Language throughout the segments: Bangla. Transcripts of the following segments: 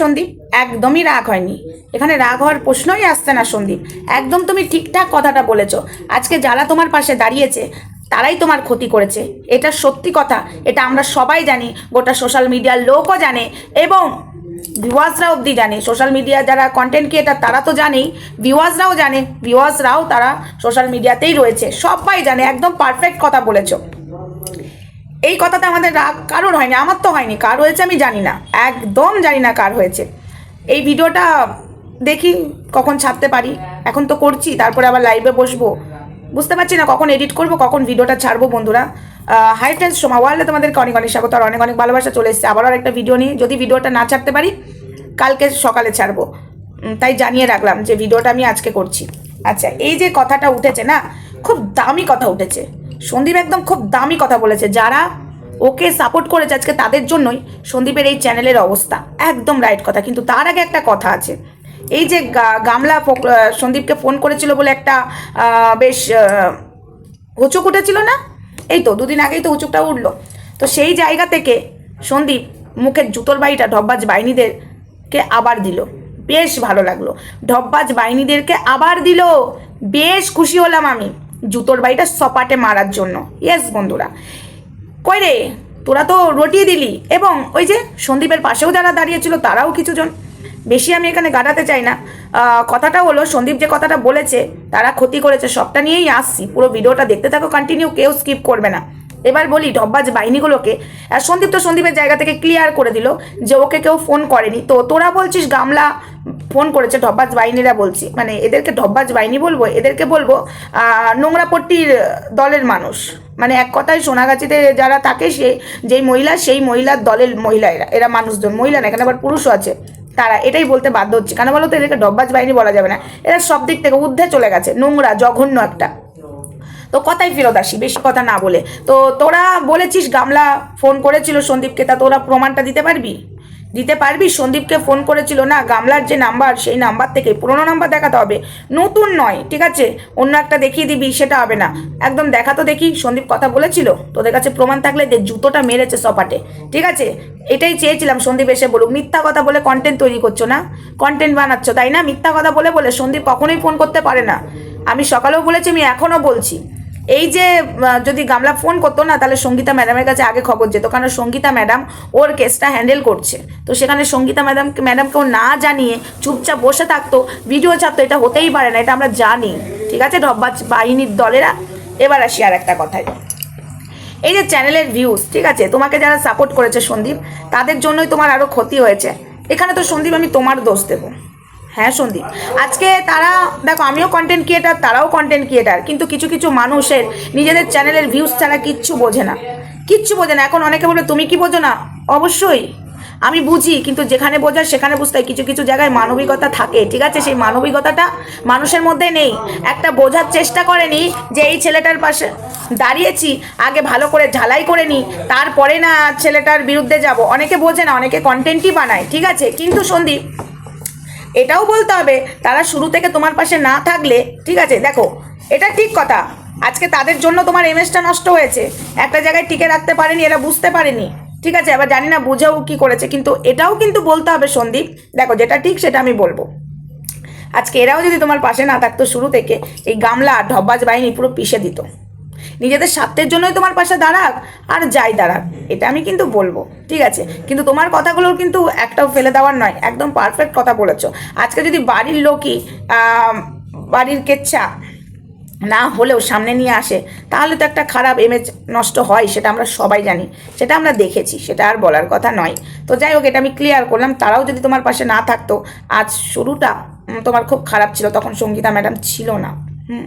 সন্দীপ, একদমই রাগ হয়নি। এখানে রাগ হওয়ার প্রশ্নই আসছে না সন্দীপ। একদম তুমি ঠিকঠাক কথাটা বলেছ। আজকে যারা তোমার পাশে দাঁড়িয়েছে, তারাই তোমার ক্ষতি করেছে। এটা সত্যি কথা। এটা আমরা সবাই জানি। গোটা সোশ্যাল মিডিয়ার লোকও জানে এবং ভিউয়ার্সরা অবধি জানে। সোশ্যাল মিডিয়া যারা কন্টেন্ট ক্রিয়েটার তারা তো জানেই। ভিউয়ার্সরাও জানে। ভিউয়ার্সরাও তারা সোশ্যাল মিডিয়াতেই রয়েছে। সবাই জানে। একদম পারফেক্ট কথা বলেছ। এই কথাতে আমাদের রাগ কারোর হয়নি, আমার তো হয়নি, কার হয়েছে আমি জানি না, একদম জানি না কার হয়েছে। এই ভিডিওটা দেখি কখন ছাড়তে পারি, এখন তো করছি, তারপরে আবার লাইভে বসবো। বুঝতে পারছি না কখন এডিট করব, কখন ভিডিওটা ছাড়বো বন্ধুরা। হাই ফ্রেন্ডস সোমা ওয়ার্ল্ডে তোমাদেরকে অনেক অনেক স্বাগত, আর অনেক অনেক ভালোবাসা চলে এসেছে। আবারও একটা ভিডিও নিয়ে, যদি ভিডিওটা না ছাড়তে পারি, কালকে সকালে ছাড়বো। তাই জানিয়ে রাখলাম যে ভিডিওটা আমি আজকে করছি। আচ্ছা এই যে কথাটা উঠেছে না, খুব দামি কথা উঠেছে। সন্দীপ একদম খুব দামি কথা বলেছে। যারা ওকে সাপোর্ট করেছে আজকে তাদের জন্যই সন্দীপের এই চ্যানেলের অবস্থা। একদম রাইট কথা। কিন্তু তার আগে একটা কথা আছে। এই যে গামলা সন্দীপকে ফোন করেছিল বলে একটা বেশ হুচুক উঠেছিল না? এই তো, দুদিন আগেই তো হুচুকটা উঠল। তো সেই জায়গা থেকে সন্দীপ মুখের জুতোর বাড়িটা ঢব্বাজ বাহিনীদেরকে আবার দিল। বেশ ভালো লাগল। ঢব্বাজ বাহিনীদেরকে আবার দিল। বেশ খুশি হলাম আমি। জুতোর বাড়িটা সপাটে মারার জন্য। ইয়েস বন্ধুরা। কই রে? তোরা তো রটিয়ে দিলি। এবং ওই যে সন্দীপের পাশেও যারা দাঁড়িয়েছিল, তারাও কিছুজন। বেশি আমি এখানে গাটাতে চাই না। কথাটা হলো, সন্দীপ যে কথাটা বলেছে, তারা ক্ষতি করেছে। সবটা নিয়েই আসছি। পুরো ভিডিওটা দেখতে থাকো কন্টিনিউ কেউ স্কিপ করবে না। এবার বলি ঢব্বাজ বাহিনীগুলোকে সন্দীপ তো সন্দীপের জায়গা থেকে ক্লিয়ার করে দিল যে ওকে কেউ ফোন করেনি। তো তোরা বলছিস গামলা ফোন করেছে ঢব্বাজ বাহিনীরা বলছি। মানে এদেরকে ঢব্বাজ বাহিনী বলব, এদেরকে বলব নোংরাপট্টির দলের মানুষ। মানে এক কথায় সোনাগাছিতে যারা থাকে সে, যেই মহিলা, সেই মহিলার দলের মহিলা এরা এরা মানুষজন, মহিলা না, এখানে আবার পুরুষও আছে। তারা এটাই বলতে বাধ্য হচ্ছে। কেন বলো তো, এদেরকে ডব্বাজ বাহিনী বলা যাবে না। এরা সব দিক থেকে ঊর্ধ্বে চলে গেছে, নোংরা, জঘন্য একটা। তো কথাই ফেরত আসি, বেশি কথা না বলে। তো তোরা বলেছিস গামলা ফোন করেছিল সন্দীপকে, তা তোরা প্রমাণটা দিতে পারবি? দিতে পারবি? সন্দীপকে ফোন করেছিল, না, গামলার যে নাম্বার সেই নাম্বার থেকে পুরনো নাম্বার দেখাতে হবে। নতুন নয়, ঠিক আছে? অন্য একটা দেখিয়ে দিবি, সেটা হবে না। একদম দেখা তো দেখি, সন্দীপ কথা বলেছিল। তোদের কাছে প্রমাণ থাকলে দে, জুতোটা মেরেছে সপাটে। ঠিক আছে? এটাই চেয়েছিলাম সন্দীপ এসে বলুক। মিথ্যা কথা বলে কন্টেন্ট তৈরি করছ না? কন্টেন্ট বানাচ্ছ, তাই না? মিথ্যা কথা বলে বলে সন্দীপ কখনোই ফোন করতে পারে না। আমি সকালেও বলেছি, আমি এখনও বলছি। এই যে যদি গামলা ফোন করতো না, তাহলে সঙ্গীতা ম্যাডামের কাছে আগে খবর যেত। কারণ সঙ্গীতা ম্যাডাম ওর কেসটা হ্যান্ডেল করছে। তো সেখানে সঙ্গীতা ম্যাডাম ম্যাডামকেও না জানিয়ে চুপচাপ বসে থাকতো ভিডিও ছাড়তো এটা হতেই পারে না, এটা আমরা জানি। ঠিক আছে ডব্বা বাহিনীর দলেরা? এবার আসি আর একটা কথায়। এই যে চ্যানেলের ভিউজ ঠিক আছে? তোমাকে যারা সাপোর্ট করেছে সন্দীপ, তাদের জন্যই তোমার আরও ক্ষতি হয়েছে। এখানে তো সন্দীপ, আমি তোমার দোষ দেবো। হ্যাঁ সন্দীপ। আজকে তারা, দেখো, আমিও কন্টেন্ট ক্রিয়েটার তারাও কন্টেন্ট ক্রিয়েটার কিন্তু কিছু কিছু মানুষের, নিজেদের চ্যানেলের ভিউজ ছাড়া কিচ্ছু বোঝে না। কিচ্ছু বোঝে না। এখন অনেকে বলে, তুমি কি বোঝো না? অবশ্যই। আমি বুঝি, কিন্তু যেখানে বোঝার, সেখানে বুঝতে হয়। কিছু কিছু জায়গায় মানবিকতা থাকে, ঠিক আছে? সেই মানবিকতাটা মানুষের মধ্যে নেই। একটা বোঝার চেষ্টা করেনি যে, এই ছেলেটার পাশে দাঁড়িয়েছি, আগে ভালো করে ঝালাই করে নি, তারপরে না ছেলেটার বিরুদ্ধে যাব। অনেকে বোঝে না, অনেকে কন্টেন্টই বানায়, ঠিক আছে? কিন্তু সন্দীপ এটাও বলতে হবে, তারা শুরু থেকে তোমার পাশে না থাকলে, ঠিক আছে, দেখো, এটা ঠিক কথা। আজকে তাদের জন্য তোমার এমএসটা নষ্ট হয়েছে। একটা জায়গায় টিকে রাখতে পারেনি, এরা বুঝতে পারেনি। ঠিক আছে, এবার জানি না বুঝেও কি করেছে, কিন্তু এটাও কিন্তু বলতে হবে সন্দীপ, দেখো, যেটা ঠিক সেটা আমি বলব। আজকে এরাও যদি তোমার পাশে না থাকতো শুরু থেকে, এই গামলা আর ঢব্বাজ বাহিনী পুরো পিষে দিত। নিজেদের স্বার্থের জন্যই তোমার পাশে দাঁড়াক আর যাই দাঁড়াক, এটা আমি কিন্তু বলব, ঠিক আছে? কিন্তু তোমার কথাগুলোর কিন্তু একটাও ফেলে দেওয়ার নয়, একদম পারফেক্ট কথা বলেছ। আজকে যদি বাড়ির লোকই বাড়ির কেচ্ছা না হলেও সামনে নিয়ে আসে, তাহলে তো একটা খারাপ ইমেজ নষ্ট হয়, সেটা আমরা সবাই জানি, সেটা আমরা দেখেছি, সেটা আর বলার কথা নয়। তো যাই হোক, এটা আমি ক্লিয়ার করলাম, তারাও যদি তোমার পাশে না থাকতো, আজ শুরুটা তোমার খুব খারাপ ছিল, তখন সঙ্গীতা ম্যাডাম ছিল না, হুম?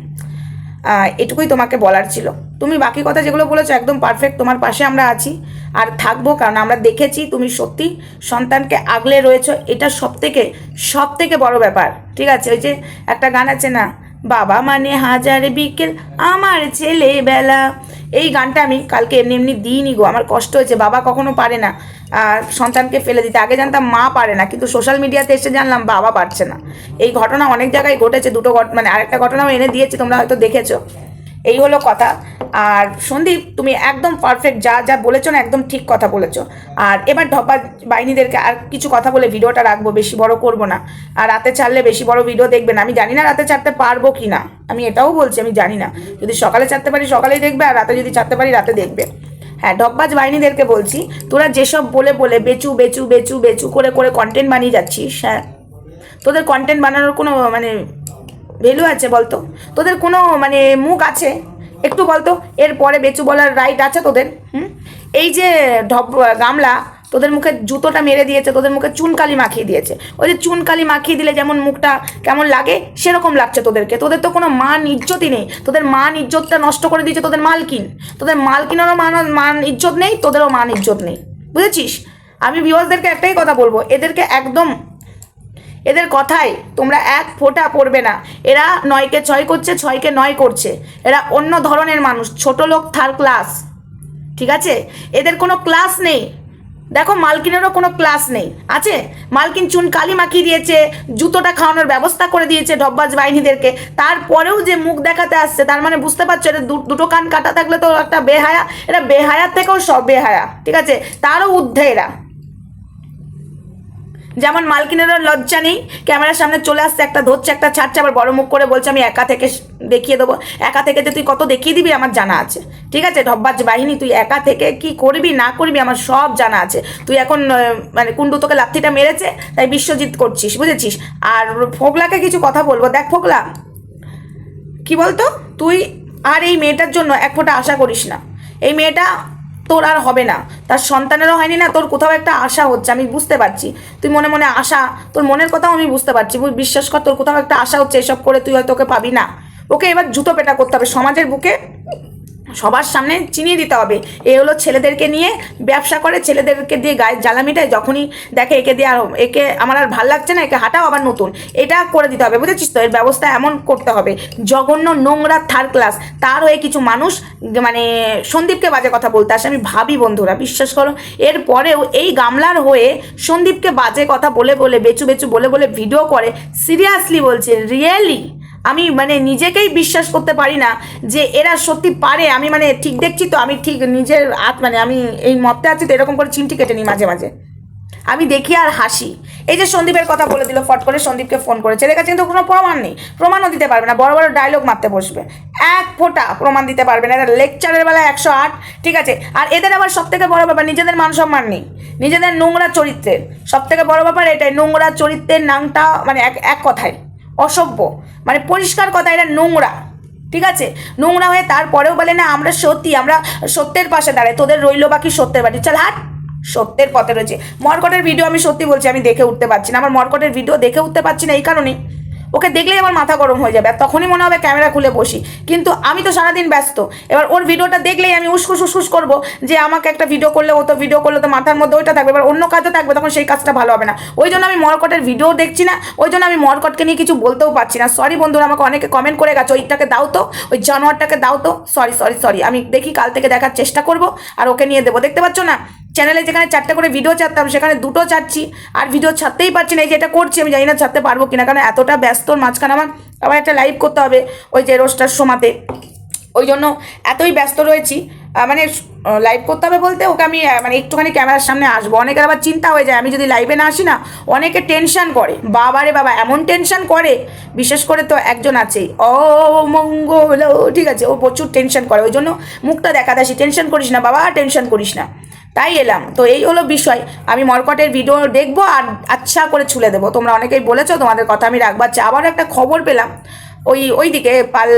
এটুকুই তোমাকে বলার ছিল। তুমি বাকি কথা যেগুলো বলেছ একদম পারফেক্ট তোমার পাশে আমরা আছি আর থাকব, কারণ আমরা দেখেছি তুমি সত্যি সন্তানকে আগলে রয়েছো। এটা সব থেকে সব থেকে বড় ব্যাপার। ঠিক আছে? ওই যে একটা গান আছে না? বাবা মানে হাজার বিকেল আমার ছেলেবেলা। এই গানটা আমি কালকে এমনি এমনি দিইনি গো, আমার কষ্ট হয়েছে, বাবা কখনো পারে না। আর সন্তানকে ফেলে দিতে, আগে জানতাম মা পারে না, কিন্তু সোশ্যাল মিডিয়াতে এসে জানলাম বাবা পারছে না। এই ঘটনা অনেক জায়গায় ঘটেছে, দুটো মানে আরেকটা ঘটনাও এনে দিয়েছে, তোমরা হয়তো দেখেছ। এই হলো কথা। আর সন্দীপ, তুমি একদম পারফেক্ট যা যা বলেছ না, একদম ঠিক কথা বলেছ। আর এবার ধপা বাহিনীদেরকে আর কিছু কথা বলে ভিডিওটা রাখব, বেশি বড় করব না। আর রাতে ছাড়লে বেশি বড় ভিডিও দেখবে না। আমি জানি না রাতে ছাড়তে পারব কি না। আমি এটাও বলছি, আমি জানি না। যদি সকালে ছাড়তে পারি, সকালেই দেখবে, আর রাতে যদি ছাড়তে পারি, রাতে দেখবে। হ্যাঁ ঢপবাজ বাহিনীদেরকে বলছি, তোরা যেসব বলে বলে বেচু বেচু বেচু বেচু করে করে কন্টেন্ট বানিয়ে যাচ্ছিস হ্যাঁ তোদের কন্টেন্ট বানানোর কোনো মানে ভ্যালু আছে বলতো। তোদের কোনো মানে মুখ আছে? একটু বলতো, এরপরে বেচু বলার রাইট আছে তোদের, হুম? এই যে ঢপ গামলা, তোদের মুখে জুতোটা মেরে দিয়েছে, তোদের মুখে চুনকালি মাখিয়ে দিয়েছে। ওই যে চুনকালি মাখিয়ে দিলে যেমন মুখটা কেমন লাগে, সেরকম লাগছে তোদেরকে। তোদের তো কোনো মান ইজ্জতই নেই। তোদের মান ইজ্জতটা নষ্ট করে দিয়েছে তোদের মালকিন। তোদের মালকিনেরও মান মান ইজ্জত নেই, তোদেরও মান ইজ্জত নেই। বুঝেছিস? আমি ভিউয়ার্সদেরকে একটাই কথা বলব, এদেরকে একদম এদের কথায় তোমরা এক ফোঁটা পড়বে না। এরা নয়কে ছয় করছে, ছয়কে নয় করছে। এরা অন্য ধরনের মানুষ, ছোট লোক থার ক্লাস ঠিক আছে? এদের কোনো ক্লাস নেই। দেখো, মালকিনেরও কোনো ক্লাস নেই। আছে? মালকিন চুন কালি মাখিয়ে দিয়েছে, জুতোটা খাওয়ানোর ব্যবস্থা করে দিয়েছে ডব্বাজ বাহিনীদেরকে। তারপরেও যে মুখ দেখাতে আসছে, তার মানে বুঝতে পারছ এটা দুটো কান কাটা থাকলে তো একটা বেহায়া এটা বেহায়ার থেকেও সব বেহায়া। ঠিক আছে? তারও ঊর্ধ্বে এরা। যেমন মালকিনেরও লজ্জা নেই, ক্যামেরার সামনে চলে আসছে একটা, ধরছে একটা, ছাড়ছে, আবার বড় মুখ করে বলছে, আমি একা থেকে দেখিয়ে দেবো। একা থেকে যে তুই কত দেখিয়ে দিবি আমার জানা আছে। ঠিক আছে, ঢব্বাজ বাহিনী, তুই একা থেকে কি করবি, না করবি, আমার সব জানা আছে। তুই এখন মানে কুন্ডু তোকে লাথিটা মেরেছে, তাই বিশ্বজিৎ করছিস, বুঝেছিস? আর ফোকলাকে কিছু কথা বলব। দেখ ফোকলা, কি বলতো? তুই আর এই মেয়েটার জন্য এক ফোঁটা আশা করিস না। এই মেয়েটা তোর আর হবে না। তার সন্তানেরও হয়নি না, তোর কোথাও একটা আশা হচ্ছে, আমি বুঝতে পারছি। তুই মনে মনে আশা, তোর মনের কথাও আমি বুঝতে পারছি বিশ্বাস কর, তোর কোথাও একটা আশা হচ্ছে, এসব করে তুই হয়তো ওকে পাবি না। ওকে এবার জুতো পেটা করতে হবে, সমাজের বুকে সবার সামনে চিনিয়ে দিতে হবে। এ হলো ছেলেদেরকে নিয়ে ব্যবসা করে, ছেলেদেরকে দিয়ে গায়ে জ্বালা মিটায়, যখনই দেখে একে দিয়ে আর একে আমার আর ভালো লাগছে না, একে হাঁটাও আবার নতুন। এটা করে দিতে হবে, বুঝেছিস তো? এর ব্যবস্থা এমন করতে হবে। জঘন্য নোংরা থার্ড ক্লাস তার হয়ে কিছু মানুষ মানে সন্দীপকে বাজে কথা বলতে আসে। আমি ভাবি বন্ধুরা, বিশ্বাস করো এরপরেও এই গামলার হয়ে সন্দীপকে বাজে কথা বলে বলে, বেচু বেচু বলে বলে ভিডিও করে সিরিয়াসলি বলছে রিয়েলি আমি মানে নিজেকেই বিশ্বাস করতে পারি না যে এরা সত্যি পারে। আমি মানে ঠিক দেখছি তো, আমি ঠিক নিজের আত মানে আমি এই মতে আছি তো, এরকম করে চিমটি কেটে নিই মাঝে মাঝে। আমি দেখি আর হাসি। এই যে সন্দীপের কথা বলে দিল, ফট করে সন্দীপকে ফোন করেছে এর কাছে কিন্তু কোনো প্রমাণ নেই। প্রমাণও দিতে পারবে না, বড় বড় ডায়লগ মারতে বসবে। এক ফোঁটা প্রমাণ দিতে পারবে না। এরা লেকচারের বেলা একশো আট, ঠিক আছে? আর এদের আবার সব থেকে বড় ব্যাপার, নিজেদের মান সম্মান নেই। নিজেদের নোংরা চরিত্রের। সব থেকে বড় ব্যাপার এটাই, নোংরা চরিত্রের নামটা মানে এক এক কথায়। অসভ্য। মানে পরিষ্কার কথা, এটা নোংরা। ঠিক আছে? নোংরা হয়ে তারপরেও বলে, না, আমরা সত্যি, আমরা সত্যের পাশে দাঁড়াই। তোদের রইল বাকি সত্যের বাড়ি চল, হাট! সত্যের পথে রয়েছে। মর্কটের ভিডিও আমি সত্যি বলছি, আমি দেখে উঠতে পারছি না। আমার মর্কটের ভিডিও দেখে উঠতে পারছি না এই কারণেই। ওকে দেখলেই আমার মাথা গরম হয়ে যাবে, আর তখনই মনে হবে ক্যামেরা খুলে বসি। কিন্তু আমি তো সারাদিন ব্যস্ত। এবার ওর ভিডিওটা দেখলেই আমি উসকুস উসকুস করব যে আমাকে একটা ভিডিও করলে, ও তো ভিডিও করলে তো মাথার মধ্যে ওইটা থাকবে। এবার অন্য কাজও থাকবে, তখন সেই কাজটা ভালো হবে না। ওই জন্য আমি মরকটের ভিডিও দেখছি না, ওই জন্য আমি মরকটকে নিয়ে কিছু বলতেও পারছি না। সরি বন্ধুরা, আমাকে অনেকে কমেন্ট করে গেছে, ওইটাকে দাও তো, ওই জানোয়ারটাকে দাও তো। সরি সরি সরি আমি দেখি কাল থেকে দেখার চেষ্টা করব, আর ওকে নিয়ে দেবো। দেখতে পাচ্ছ না? চ্যানেলে যেখানে চারটে করে ভিডিও ছাড়তাম, সেখানে দুটো ছাড়ছি, আর ভিডিও ছাড়তেই পারছি না, এই যে এটা করছি, আমি জানি না ছাড়তে পারব কিনা, কারণ এতটা ব্যস্তর মাঝখানে আমার আবার একটা লাইভ করতে হবে ওই যে রোস্টার সময়তে ওই জন্য এতই ব্যস্ত রয়েছি মানে লাইভ করতে হবে বলতে ওকে আমি মানে একটুখানি ক্যামেরার সামনে আসব। অনেকের আবার চিন্তা হয়ে যায়, আমি যদি লাইভে না আসি না, অনেকে টেনশান করে। বাবারে বাবা, এমন টেনশান করে, বিশেষ করে তো একজন আছেই ও মঙ্গল ঠিক আছে, ও প্রচুর টেনশন করে, ওই জন্য মুখটা দেখা দাসি টেনশন করিস না, বাবা টেনশন করিস না। তাই এলাম। তো এই হলো বিষয়। আমি মর্কটের ভিডিও দেখব আর আচ্ছা করে ছুলে দেবো। তোমরা অনেকেই বলেছ, তোমাদের কথা আমি রাখব। আচ্ছা আবার একটা খবর পেলাম। ওই ওই দিকে পাল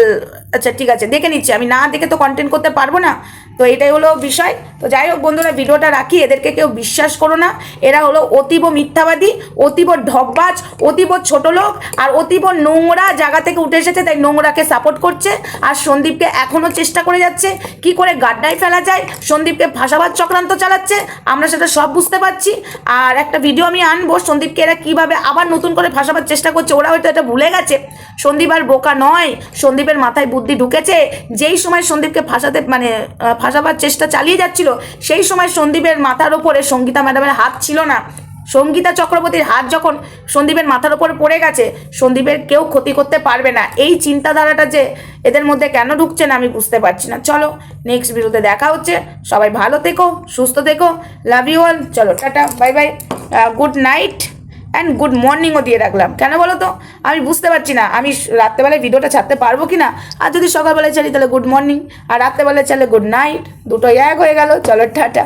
আচ্ছা ঠিক আছে, দেখে নিচ্ছি। আমি না দেখে তো কন্টেন্ট করতে পারব না। তো এটাই হলো বিষয়। তো যাই হোক বন্ধুরা, ভিডিওটা রাখি, এদেরকে কেউ বিশ্বাস করো না। এরা হলো অতীব মিথ্যাবাদী, অতীব ঢপবাজ অতীব ছোট লোক আর অতীব নোংরা জায়গা থেকে উঠে এসেছে, তাই নোংরাকে সাপোর্ট করছে। আর সন্দীপকে এখনও চেষ্টা করে যাচ্ছে, কি করে গাড্ডায় ফেলা যায়। সন্দীপকে ভাষাবাদ চক্রান্ত চালাচ্ছে, আমরা সেটা সব বুঝতে পারছি। আর একটা ভিডিও আমি আনব, সন্দীপকে এরা কীভাবে আবার নতুন করে ভাষাবার চেষ্টা করছে, ওরা হয়তো এটা ভুলে গেছে। সন্দীপ আর বোকা নয়, সন্দীপের মাথায় বুদ্ধি ঢুকেছে। যেই সময় সন্দীপকে ভাষাতে মানে ভাষাবার চেষ্টা চালিয়ে যাচ্ছিল, সেই সময় সন্দীপের মাথার ওপরে সঙ্গীতা ম্যাডামের হাত ছিল না। সঙ্গীতা চক্রবর্তীর হাত যখন সন্দীপের মাথার ওপর পড়ে গেছে, সন্দীপের কেউ ক্ষতি করতে পারবে না। এই চিন্তাধারাটা যে এদের মধ্যে কেন ঢুকছে না আমি বুঝতে পারছি না। চলো নেক্সট ভিডিওতে দেখা হচ্ছে। সবাই ভালো থেকো, সুস্থ থেকো লাভ ইউ অল চলো, tata bye bye good night and good মর্নিংও দিয়ে রাখলাম। কেন বলো তো আমি বুঝতে পারছি না। আমি রাত্রেবেলায় ভিডিওটা ছাড়তে পারব কি না আর যদি সকালবেলায় ছাড়ি, তাহলে গুড মর্নিং আর রাত্রেবেলায় চাইলে গুড নাইট দুটোই এক হয়ে গেল। চলো, টাটা।